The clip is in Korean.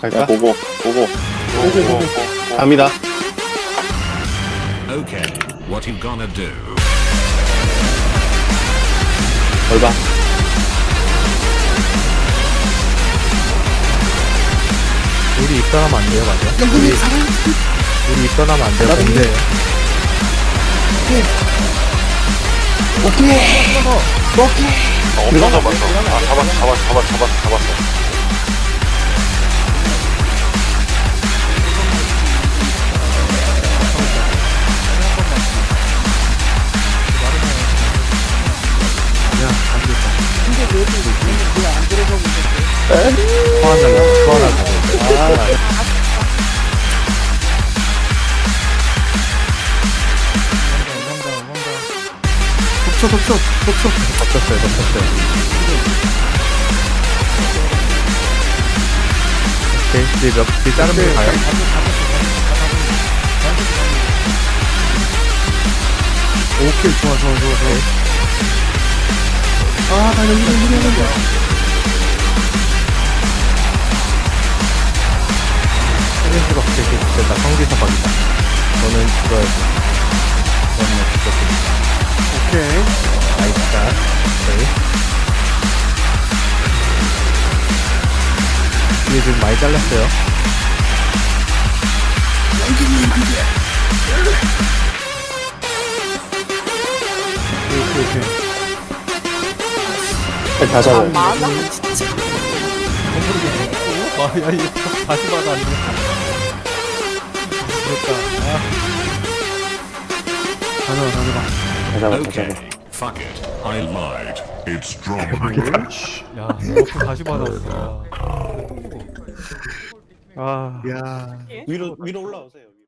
갈까? 보고 보고 보고, 보고. 갑니다. Okay, what you gonna do? 얼바. 우리 입단하면 안 돼요, 맞아? 우리, 우리 입단하면 안 돼요, 공대. 어, 엄청 잡았어 아 잡았어 잡았어 잡았어 잡았어 잡았어 소환하려고, 소환하려고. 아, 속초, 속초, 속초. 덮쳤어요, 덮쳤어요. 오케이, 이제 몇, 이제 다른 분 가요? 오케이, 좋아, 좋아, 좋아, 좋아. 아, 나 여기, 여기, 여기. 죽어야지. 너는 죽었습니다. 오케이. 나이스다. 오케이. 이게 지금 많이 잘렸어요. 오케이, 오케이. 다 잡아. 많아 진짜. 아, 야, 이거 다시 받아, 안 돼. 됐다. 아. 가져가, 가져가. 잡아. Okay, fuck it. I lied. It's strawberry. 야, 이거 다시 받았어. 아. 위로, 위로 올라오세요.